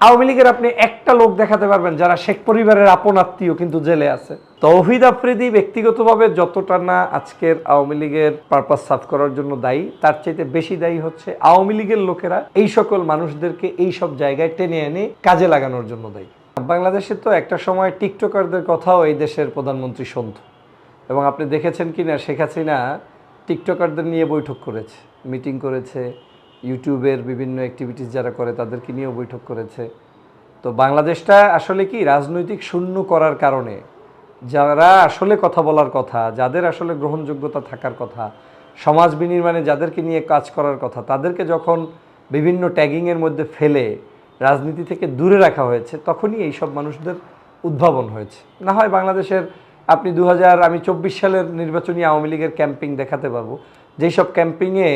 আওয়ামী লীগের আপনি একটা লোক দেখাতে পারবেন যারা শেখ পরিবারের আপন আত্মীয় কিন্তু জেলে আছে। তৌহিদ আফ্রিদি ব্যক্তিগতভাবে যতটা না আজকের আওয়ামী লীগের পারপাস সাফ করার জন্য দায়ী, তার চাইতে বেশি দায়ী হচ্ছে আওয়ামী লীগের লোকেরা এই সকল মানুষদেরকে এই সব জায়গায় টেনে এনে কাজে লাগানোর জন্য দায়ী। বাংলাদেশে তো একটা সময় টিকটকারদের কথাও এই দেশের প্রধানমন্ত্রী শুনত। এবং আপনি দেখেছেন কি না শেখ হাসিনা টিকটকারদের নিয়ে বৈঠক করেছে মিটিং করেছে ইউটিউবের বিভিন্ন অ্যাক্টিভিটিস যারা করে তাদেরকে নিয়েও বৈঠক করেছে। তো বাংলাদেশটা আসলে কি রাজনৈতিক শূন্য করার কারণে যারা আসলে কথা বলার কথা, যাদের আসলে গ্রহণযোগ্যতা থাকার কথা, সমাজ বিনির্মাণে যাদেরকে নিয়ে কাজ করার কথা, তাদেরকে যখন বিভিন্ন ট্যাগিংয়ের মধ্যে ফেলে, রাজনীতি থেকে দূরে রাখা হয়েছে, তখনই এই সব মানুষদের উদ্ভাবন হয়েছে। না হয় বাংলাদেশের আপনি দু হাজার আমি চব্বিশ সালের নির্বাচনী আওয়ামী লীগের ক্যাম্পিং দেখাতে পারব। যেই সব ক্যাম্পিংয়ে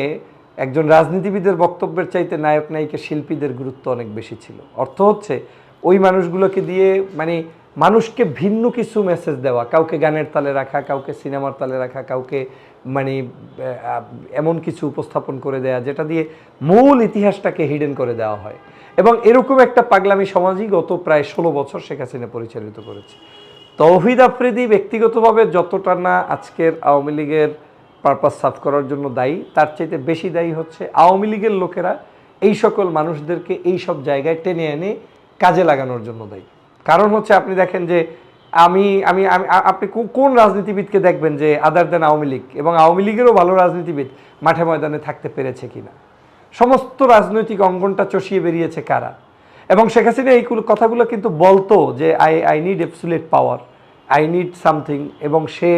একজন রাজনীতিবিদের বক্তব্যের চাইতে নায়ক, নায়িকা, শিল্পীদের গুরুত্ব অনেক বেশি ছিল। অর্থ হচ্ছে, ওই মানুষগুলোকে দিয়ে মানে মানুষকে ভিন্ন কিছু মেসেজ দেওয়া, কাউকে গানের তালে রাখা, কাউকে সিনেমার তালে রাখা, কাউকে মানে এমন কিছু উপস্থাপন করে দেয়া, যেটা দিয়ে মূল ইতিহাসটাকে হিডেন করে দেওয়া হয়। এবং এরকম একটা পাগলামি সমাজই গত প্রায় ষোলো বছর শেখ হাসিনা পরিচালিত করেছে। তৌহিদ আফ্রিদি ব্যক্তিগতভাবে যতটা না আজকের আওয়ামী লীগের পারপাস সাফ করার জন্য দায়ী। তার চাইতে বেশি দায়ী হচ্ছে আওয়ামী লীগের লোকেরা এই সকল মানুষদেরকে এই সব জায়গায় টেনে এনে কাজে লাগানোর জন্য দায়ী। কারণ হচ্ছে আপনি দেখেন যে আমি আমি আপনি কোন রাজনীতিবিদকে দেখবেন যে আদার দেন আওয়ামী লীগ? এবং আওয়ামী লীগেরও ভালো রাজনীতিবিদ মাঠে ময়দানে থাকতে পেরেছে কিনা? সমস্ত রাজনৈতিক অঙ্গনটা চষিয়ে বেরিয়েছে কারা? এবং শেখ হাসিনা এই কথাগুলো কিন্তু বলতো যে I I need absolute power I need something এবং সে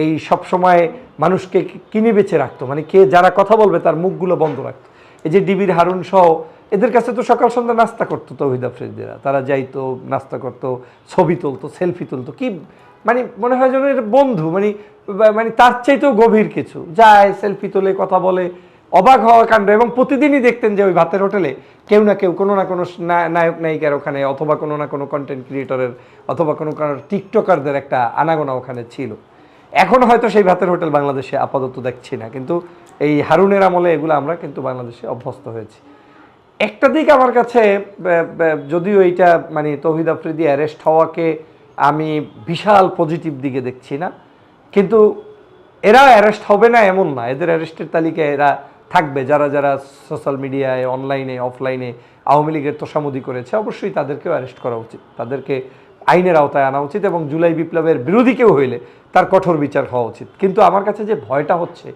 এই সব সময় মানুষকে কিনে বেঁচে রাখতো? মানে কে যারা কথা বলবে তার মুখগুলো বন্ধ রাখতো। এই যে ডিবির হারুন সহ, এদের কাছে তো সকাল সন্ধ্যা নাস্তা করতো তৌহিদ আফ্রিদিরা। তারা যাইতো, নাস্তা করতো, ছবি তুলতো, সেলফি তুলতো। কি মানে মনে হয় যেন এটা বন্ধু। মানে মানে তার চাইতেও গভীর কিছু। যায়, সেলফি তোলে, কথা বলে, অবাক হওয়া কাণ্ড। এবং প্রতিদিনই দেখতেন যে ওই ভাতের হোটেলে কেউ না কেউ, কোনো না কোনো নায়ক, নায়িকার ওখানে, অথবা কোনো না কোনো কন্টেন্ট ক্রিয়েটরের অথবা কোনো কোনো টিকটকারদের একটা আনাগোনা ওখানে ছিল। এখন হয়তো সেই ভাতের হোটেল বাংলাদেশে আপাতত দেখছি না, কিন্তু এই হারুনের আমলে এগুলো আমরা কিন্তু বাংলাদেশে অভ্যস্ত হয়েছি। একটা দিক আমার কাছে যদিও এইটা মানে তৌহিদ আফ্রিদি অ্যারেস্ট হওয়াকে আমি বিশাল পজিটিভ দিকে দেখছি না, কিন্তু এরা অ্যারেস্ট হবে না এমন না, এদের অ্যারেস্টের তালিকায় এরা থাকবে। যারা যারা সোশ্যাল মিডিয়ায়, অনলাইনে, অফলাইনে আওয়ামী লীগের তোষামুদি করেছে, অবশ্যই তাদেরকেও অ্যারেস্ট করা উচিত। তাদেরকে আইনের আওতায় আনা উচিত এবং জুলাই বিপ্লবের বিরোধী কেউ হইলে তার কঠোর বিচার হওয়া উচিত। কিন্তু আমার কাছে যে ভয়টা হচ্ছে,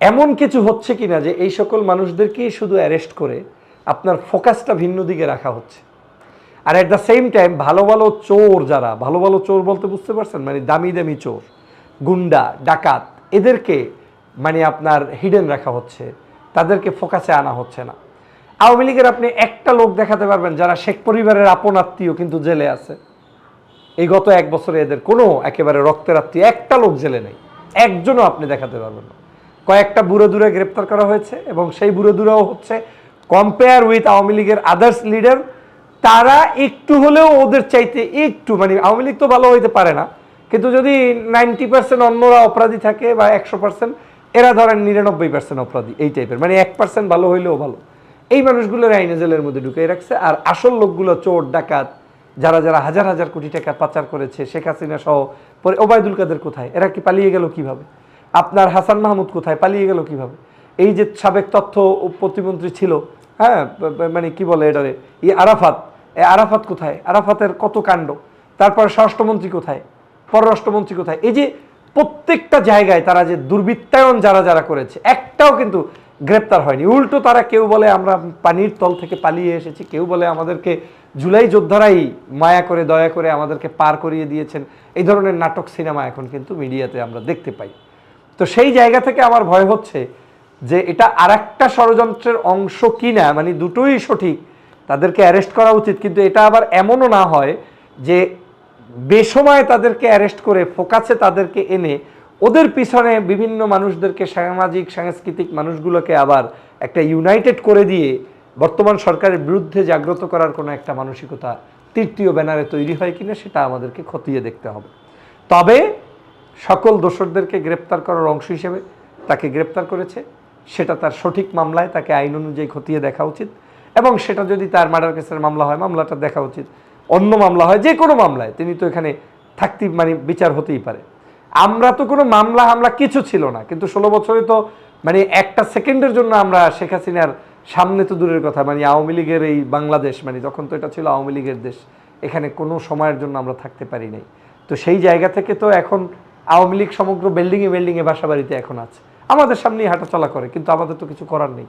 এমন কিছু হচ্ছে কিনা যে এই সকল মানুষদেরকেই শুধু অ্যারেস্ট করে আপনার ফোকাসটা ভিন্ন দিকে রাখা হচ্ছে। আর অ্যাট দ্য সেম টাইম ভালো ভালো চোর যারা, ভালো ভালো চোর বলতে বুঝতে পারছেন? মানে দামি দামি চোর, গুন্ডা, ডাকাত, এদেরকে মানে আপনার হিডেন রাখা হচ্ছে, তাদেরকে ফোকাসে আনা হচ্ছে না। আওয়ামী লীগের আপনি একটা লোক দেখাতে পারবেন যারা শেখ পরিবারের আপন আত্মীয় কিন্তু জেলে আছে। এই গত এক বছরে এদের কোনো একেবারে রক্তের আত্মীয়, একটা লোক জেলে নেই। একজনও আপনি দেখাতে পারবেন না। কয়েকটা বুড়ো দূরে গ্রেপ্তার করা হয়েছে এবং সেই বুড়ো দূরেও হচ্ছে কম্পেয়ার উইথ আওয়ামী লীগের আদার্স লিডার তারা একটু হলেও ওদের চাইতে একটু মানে আওয়ামী লীগ তো ভালো হইতে পারে না, কিন্তু যদি নাইনটি পার্সেন্ট অন্যরা অপরাধী থাকে বা একশো পার্সেন্ট এরা ধরেন নিরানব্বই পার্সেন্ট অপরাধী, এই টাইপের মানে এক পার্সেন্ট ভালো হইলেও ভালো। এই মানুষগুলোর আইনে জেলের মধ্যে ঢুকিয়ে রাখছে, আর আসল লোকগুলো চোর, ডাকাত যারা যারা হাজার হাজার কোটি টাকা পাচার করেছে, শেখ হাসিনা সহ পরে ওবায়দুল কাদের কোথায়? এরা কি পালিয়ে গেল কীভাবে? আপনার হাসান মাহমুদ কোথায়? পালিয়ে গেল কীভাবে? এই যে সাবেক তথ্য প্রতিমন্ত্রী ছিল হ্যাঁ মানে কি বলে এটারে? ই আরাফাত। আরাফাত কোথায়? আরাফাতের কত কাণ্ড? তারপর স্বরাষ্ট্রমন্ত্রী কোথায়? পররাষ্ট্রমন্ত্রী কোথায়? এই যে প্রত্যেকটা জায়গায় তারা যে দুর্বৃত্তায়ন যারা যারা করেছে, একটাও কিন্তু গ্রেপ্তার হয়নি। উল্টো তারা কেউ বলে আমরা পানির তল থেকে পালিয়ে এসেছি, কেউ বলে আমাদেরকে জুলাই যোদ্ধারাই মায়া করে, দয়া করে আমাদেরকে পার করিয়ে দিয়েছেন। এই ধরনের নাটক সিনেমা এখন কিন্তু মিডিয়াতে আমরা দেখতে পাই। তো সেই জায়গা থেকে আমার ভয় হচ্ছে যে এটা আরেকটা ষড়যন্ত্রের অংশ কিনা মানে দুটোই সঠিক, তাদেরকে অ্যারেস্ট করা উচিত। কিন্তু এটা আবার এমনও না হয় যে বেসময় তাদেরকে অ্যারেস্ট করে ফোকাসে তাদেরকে এনে ওদের পিছনে বিভিন্ন মানুষদেরকে সামাজিক, সাংস্কৃতিক মানুষগুলোকে আবার একটা ইউনাইটেড করে দিয়ে বর্তমান সরকারের বিরুদ্ধে জাগ্রত করার কোনো একটা মানসিকতা তৃতীয় ব্যানারে তৈরি হয় কিনা সেটা আমাদেরকে খতিয়ে দেখতে হবে। তবে সকল দোষরদেরকে গ্রেপ্তার করার অংশ হিসেবে তাকে গ্রেপ্তার করেছে। সেটা তার সঠিক মামলায় তাকে আইন অনুযায়ী খতিয়ে দেখা উচিত এবং সেটা যদি তার মার্ডার কেসের মামলা হয়, মামলাটা দেখা উচিত। অন্য মামলা হয় যে কোনো মামলায়। তিনি তো এখানে থাকতে মানে বিচার হতেই পারে। আমরা তো কোনো মামলা হামলা কিছু ছিল না। কিন্তু ষোলো বছরে তো মানে একটা সেকেন্ডের জন্য আমরা শেখ হাসিনার সামনে তো দূরের কথা মানে আওয়ামী লীগের এই বাংলাদেশ মানে তখন তো এটা ছিল আওয়ামী লীগের দেশ, এখানে কোনো সময়ের জন্য আমরা থাকতে পারি নাই। তো সেই জায়গা থেকে তো এখন আওয়ামী লীগ সমগ্র বিল্ডিংয়ে বিল্ডিংয়ে বাসা বাড়িতে এখন আছে। আমাদের সামনেই হাঁটাচলা করে, কিন্তু আমাদের তো কিছু করার নেই।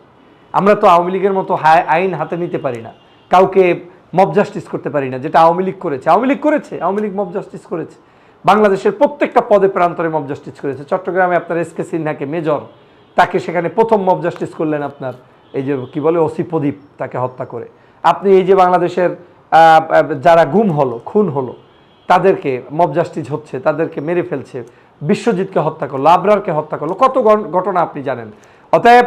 আমরা তো আওয়ামী লীগের মতো আইন হাতে নিতে পারি না। কাউকে মব জাস্টিস করতে পারি না, যেটা আওয়ামী লীগ করেছে। আওয়ামী লীগ করেছে, আওয়ামী লীগ মব জাস্টিস করেছে। বাংলাদেশের প্রত্যেকটা পদে প্রান্তরে মব জাস্টিস করেছে। চট্টগ্রামে আপনার এস কে সিনহাকে মেজর তাকে সেখানে প্রথম মব জাস্টিস করলেন আপনার এই যে কি বলে ওসি প্রদীপ তাকে হত্যা করে। আপনি এই যে বাংলাদেশের যারা গুম হলো, খুন হলো, তাদেরকে মব জাস্টিস হচ্ছে, তাদেরকে মেরে ফেলছে, বিশ্বজিৎকে হত্যা করল, আবরারকে হত্যা করল, কত ঘটনা আপনি জানেন। অতএব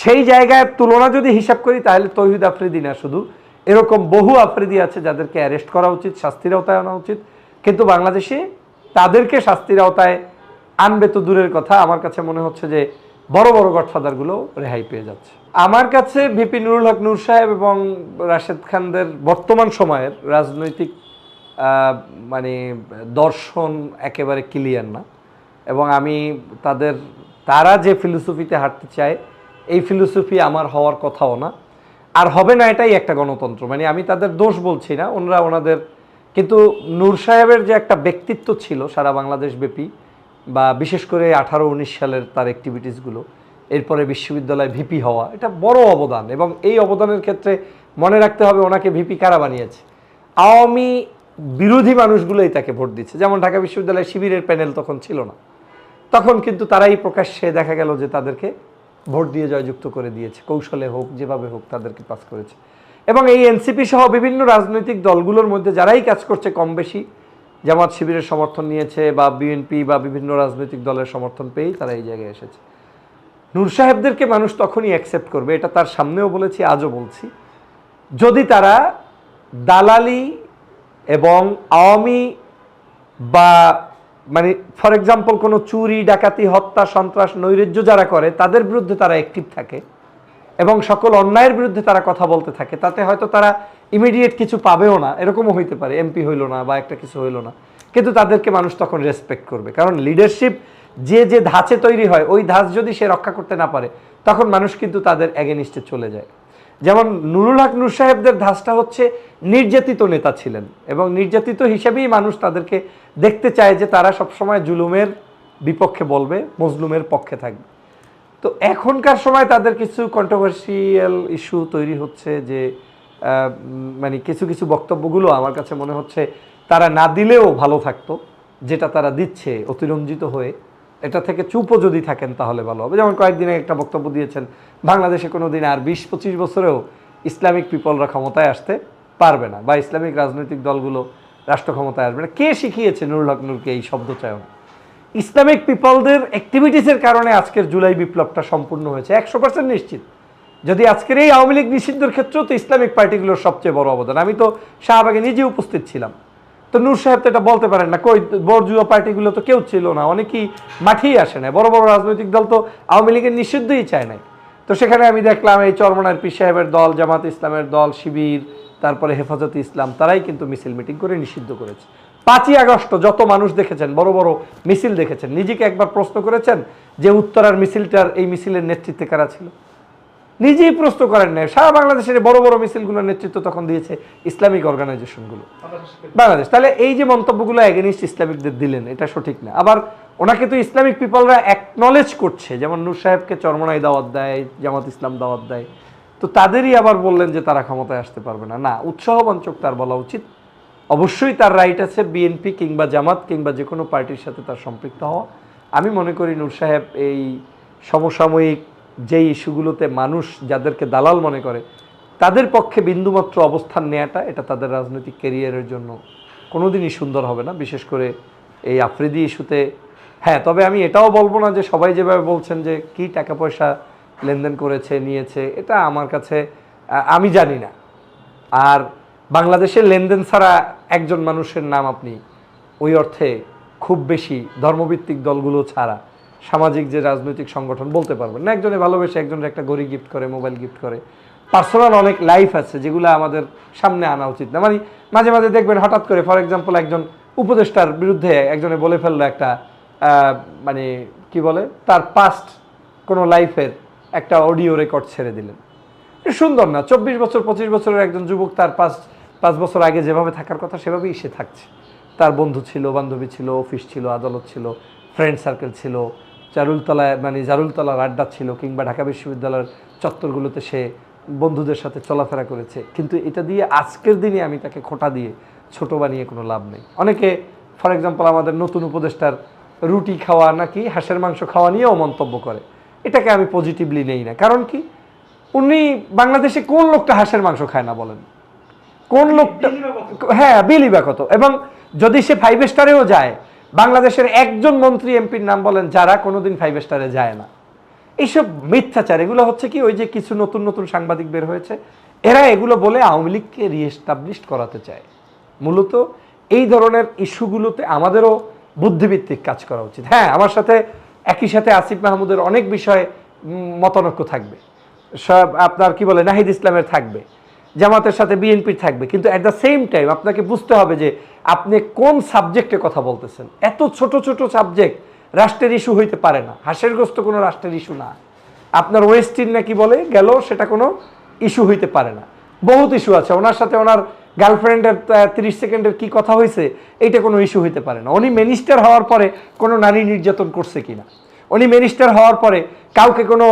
সেই জায়গায় তুলনা যদি হিসাব করি, তাহলে তৌহিদ আফ্রিদি না শুধু, এরকম বহু আফ্রিদি আছে যাদেরকে অ্যারেস্ট করা উচিত, শাস্তির আওতায় আনা উচিত। কিন্তু বাংলাদেশে তাদেরকে শাস্তির আওতায় আনবে তো দূরের কথা, আমার কাছে মনে হচ্ছে যে বড় বড় গডফাদারগুলো রেহাই পেয়ে যাচ্ছে। আমার কাছে ভিপি নুরুল হক নূর সাহেব এবং রাশেদ খানদের বর্তমান সময়ের রাজনৈতিক মানে দর্শন একেবারে ক্লিয়ার না। এবং আমি তাদের, তারা যে ফিলোসফিতে হাঁটতে চায়, এই ফিলোসফি আমার হওয়ার কথাও না। আর হবে না এটাই একটা গণতন্ত্র। মানে আমি তাদের দোষ বলছি না, ওনারা ওনাদের, কিন্তু নূর সাহেবের যে একটা ব্যক্তিত্ব ছিল সারা বাংলাদেশ ব্যাপী, বা বিশেষ করে আঠারো উনিশ সালের তার অ্যাক্টিভিটিসগুলো এরপরে বিশ্ববিদ্যালয় ভিপি হওয়া, এটা বড় অবদান। এবং এই অবদানের ক্ষেত্রে মনে রাখতে হবে ওনাকে ভিপি কারা বানিয়েছে। আওয়ামী বিরোধী মানুষগুলোই তাকে ভোট দিচ্ছে। যেমন ঢাকা বিশ্ববিদ্যালয় শিবিরের প্যানেল তখন ছিল না। তখন কিন্তু তারাই প্রকাশ্যে দেখা গেল যে তাদেরকে ভোট দিয়ে জয়যুক্ত করে দিয়েছে। কৌশলে হোক, যেভাবে হোক তাদেরকে পাস করেছে। এবং এই এনসিপি সহ বিভিন্ন রাজনৈতিক দলগুলোর মধ্যে যারাই কাজ করছে কম বেশি, জামাত শিবিরের সমর্থন নিয়েছে বা বিএনপি বা বিভিন্ন রাজনৈতিক দলের সমর্থন পেয়েই তারা এই জায়গায় এসেছে। নূর সাহেবদেরকে মানুষ তখনই অ্যাকসেপ্ট করবে, এটা তার সামনেও বলেছি, আজও বলছি। যদি তারা দালালি এবং আওয়ামী বা মানে ফর এক্সাম্পল কোনো চুরি, ডাকাতি, হত্যা, সন্ত্রাস, নৈরাজ্য যারা করে, তাদের বিরুদ্ধে তারা অ্যাক্টিভ থাকে এবং সকল অন্যায়ের বিরুদ্ধে তারা কথা বলতে থাকে, তাতে হয়তো তারা ইমিডিয়েট কিছু পাবেও না। এরকমও হইতে পারে এমপি হইল না বা একটা কিছু হইল না। কিন্তু তাদেরকে মানুষ তখন রেসপেক্ট করবে। কারণ লিডারশিপ যে যে ধাঁচে তৈরি হয়, ওই ধাঁচ যদি সে রক্ষা করতে না পারে, তখন মানুষ কিন্তু তাদের এগেনিস্টে চলে যায়। যেমন নুরুল হক নুর সাহেবদের ধাঁচটা হচ্ছে নির্যাতিত নেতা ছিলেন এবং নির্যাতিত হিসেবেই মানুষ তাদেরকে দেখতে চায় যে তারা সবসময় জুলুমের বিপক্ষে বলবে, মজলুমের পক্ষে থাকবে। তো এখনকার সময় তাদের কিছু কন্ট্রোভার্সিয়াল ইস্যু তৈরি হচ্ছে যে মানে কিছু কিছু বক্তব্যগুলো আমার কাছে মনে হচ্ছে তারা না দিলেও ভালো থাকতো, যেটা তারা দিচ্ছে অতিরঞ্জিত হয়ে। এটা থেকে চুপও যদি থাকেন তাহলে ভালো হবে। যেমন কয়েকদিনে একটা বক্তব্য দিয়েছেন, বাংলাদেশে কোনো দিন আর বিশ পঁচিশ বছরেও ইসলামিক পিপলরা ক্ষমতায় আসতে পারবে না বা ইসলামিক রাজনৈতিক দলগুলো রাষ্ট্র ক্ষমতায় আসবে না। কে শিখিয়েছে নুরুল হক নূরকে এই শব্দ চয়ন? ইসলামিক পিপলদের অ্যাক্টিভিটিসের কারণে আজকের জুলাই বিপ্লবটা সম্পূর্ণ হয়েছে। একশো পার্সেন্ট নিশ্চিত। যদি আজকের এই আওয়ামী লীগ নিষিদ্ধের ক্ষেত্রেও তো ইসলামিক পার্টিগুলোর সবচেয়ে বড় অবদান। আমি তো শাহবাগে নিজে উপস্থিত ছিলাম। তো নূর সাহেব তো এটা বলতে পারেন না। কই বড়জুয়া পার্টিগুলো তো কেউ ছিল না। অনেকেই মাঠেই আসে না বড় বড় রাজনৈতিক দল তো আওয়ামী লীগের নিষিদ্ধই চায় নাই। তো সেখানে আমি দেখলাম এই চরমনার পি সাহেবের দল, জামাত ইসলামের দল, শিবির, তারপরে হেফাজতে ইসলাম, তারাই কিন্তু মিছিল মিটিং করে নিষিদ্ধ করেছে। পাঁচই আগস্ট যত মানুষ দেখেছেন, বড় বড় মিছিল দেখেছেন, নিজেকে একবার প্রশ্ন করেছেন যে উত্তরার মিছিলটার এই মিছিলের নেতৃত্বে কারা ছিল? নিজেই প্রশ্ন করেন নাই। সারা বাংলাদেশের বড় বড় মিছিলগুলোর নেতৃত্ব তখন দিয়েছে ইসলামিক অর্গানাইজেশনগুলো বাংলাদেশ। তাহলে এই যে মন্তব্যগুলো এগেনিস্ট ইসলামিকদের দিলেন, এটা সঠিক না। আবার ওনাকে তো ইসলামিক পিপলরা অ্যাকনলেজ করছে। যেমন নূর সাহেবকে চরমনাই দাওয়াত দেয়, জামাত ইসলাম দাওয়াত দেয়। তো তাদেরই আবার বললেন যে তারা ক্ষমতায় আসতে পারবে না। না, উৎসাহবাঞ্চক তার বলা উচিত। অবশ্যই তার রাইট আছে বিএনপি কিংবা জামাত কিংবা যে কোনো পার্টির সাথে তার সম্পৃক্ত হওয়া। আমি মনে করি নূর সাহেব এই সমসাময়িক যেই ইস্যুগুলোতে মানুষ যাদেরকে দালাল মনে করে, তাদের পক্ষে বিন্দুমাত্র অবস্থান নেওয়াটা এটা তাদের রাজনৈতিক ক্যারিয়ারের জন্য কোনোদিনই সুন্দর হবে না, বিশেষ করে এই আফ্রিদি ইস্যুতে। হ্যাঁ তবে আমি এটাও বলব না যে সবাই যেভাবে বলছেন যে কি টাকা পয়সা লেনদেন করেছে, নিয়েছে, এটা আমার কাছে আমি জানি না। আর বাংলাদেশের লেনদেন ছাড়া একজন মানুষের নাম আপনি, ওই অর্থে খুব বেশি ধর্মভিত্তিক দলগুলো ছাড়া সামাজিক যে রাজনৈতিক সংগঠন বলতে পারবেন না। একজনে ভালোবেসে একজনের একটা ঘড়ি গিফট করে মোবাইল গিফট করে। পার্সোনাল অনেক লাইফ আছে যেগুলো আমাদের সামনে আনা উচিত না। মানে মাঝে মাঝে দেখবেন হঠাৎ করে ফর এক্সাম্পল একজন উপদেষ্টার বিরুদ্ধে একজনে বলে ফেলল একটা মানে কি বলে, তার পাস্ট কোনো লাইফের একটা অডিও রেকর্ড ছেড়ে দিলেন। সুন্দর না। চব্বিশ বছর, পঁচিশ বছরের একজন যুবক তার পাঁচ পাঁচ বছর আগে যেভাবে থাকার কথা সেভাবেই সে থাকছে। তার বন্ধু ছিল, বান্ধবী ছিল, অফিস ছিল, আদালত ছিল ফ্রেন্ড সার্কেল ছিল জারুলতলায় মানে জারুলতলার আড্ডা ছিল কিংবা ঢাকা বিশ্ববিদ্যালয়ের চত্বরগুলোতে সে বন্ধুদের সাথে চলাফেরা করেছে। কিন্তু এটা দিয়ে আজকের দিনে আমি তাকে খোটা দিয়ে ছোট বানিয়ে কোনো লাভ নেই। অনেকে ফর এক্সাম্পল আমাদের নতুন উপদেষ্টার রুটি খাওয়া নাকি হাঁসের মাংস খাওয়া নিয়েও মন্তব্য করে। এটাকে আমি পজিটিভলি নেই না। কারণ কি? উনি বাংলাদেশে কোন লোকটা হাঁসের মাংস খায় না বলেন? কোন লোকটা হ্যাঁ বিলি বা কত এবং যদি সে ফাইভ স্টারেও যায় বাংলাদেশের একজন মন্ত্রী এমপির নাম বলেন যারা কোনোদিন ফাইভ স্টারে যায় না। এইসব মিথ্যাচার, এগুলো হচ্ছে কি ওই যে কিছু নতুন নতুন সাংবাদিক বের হয়েছে, এরা এগুলো বলে আওয়ামী লীগকে রিএস্টাবলিশ করাতে চায়। মূলত এই ধরনের ইস্যুগুলোতে আমাদেরও বুদ্ধিভিত্তিক কাজ করা উচিত। হ্যাঁ আমার সাথে, একই সাথে আসিফ মাহমুদের অনেক বিষয়ে মতানৈক্য থাকবে। সব আপনার কি বলে, নাহিদ ইসলামের থাকবে। জামাতের সাথে বিএনপির থাকবে। কিন্তু অ্যাট দ্য সেম টাইম আপনাকে বুঝতে হবে যে আপনি কোন সাবজেক্টে কথা বলতেছেন। এত ছোট ছোট সাবজেক্ট রাষ্ট্রের ইস্যু হইতে পারে না। হাসের গ্রস্ত কোনো রাষ্ট্রের ইস্যু না। আপনার ওয়েস্টিন নাকি বলে, গেল, সেটা কোনো ইস্যু হইতে পারে না। বহুত ইস্যু আছে। ওনার সাথে ওনার গার্লফ্রেন্ডের তিরিশ সেকেন্ডের কি কথা হয়েছে এইটা কোনো ইস্যু হইতে পারে না। উনি মিনিস্টার হওয়ার পরে কোনো নারী নির্যাতন করছে কিনা? উনি মিনিস্টার হওয়ার পরে কাউকে কোনো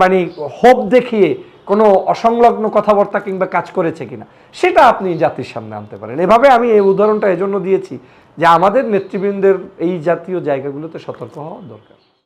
মানে হোপ দেখিয়ে কোনো অসংলগ্ন কথাবার্তা কিংবা কাজ করেছে কিনা, সেটা আপনি জাতির সামনে আনতে পারেন। এভাবে আমি এই উদাহরণটা এজন্য দিয়েছি যে আমাদের নেতৃবৃন্দের এই জাতীয় জায়গাগুলোতে সতর্ক হওয়া দরকার।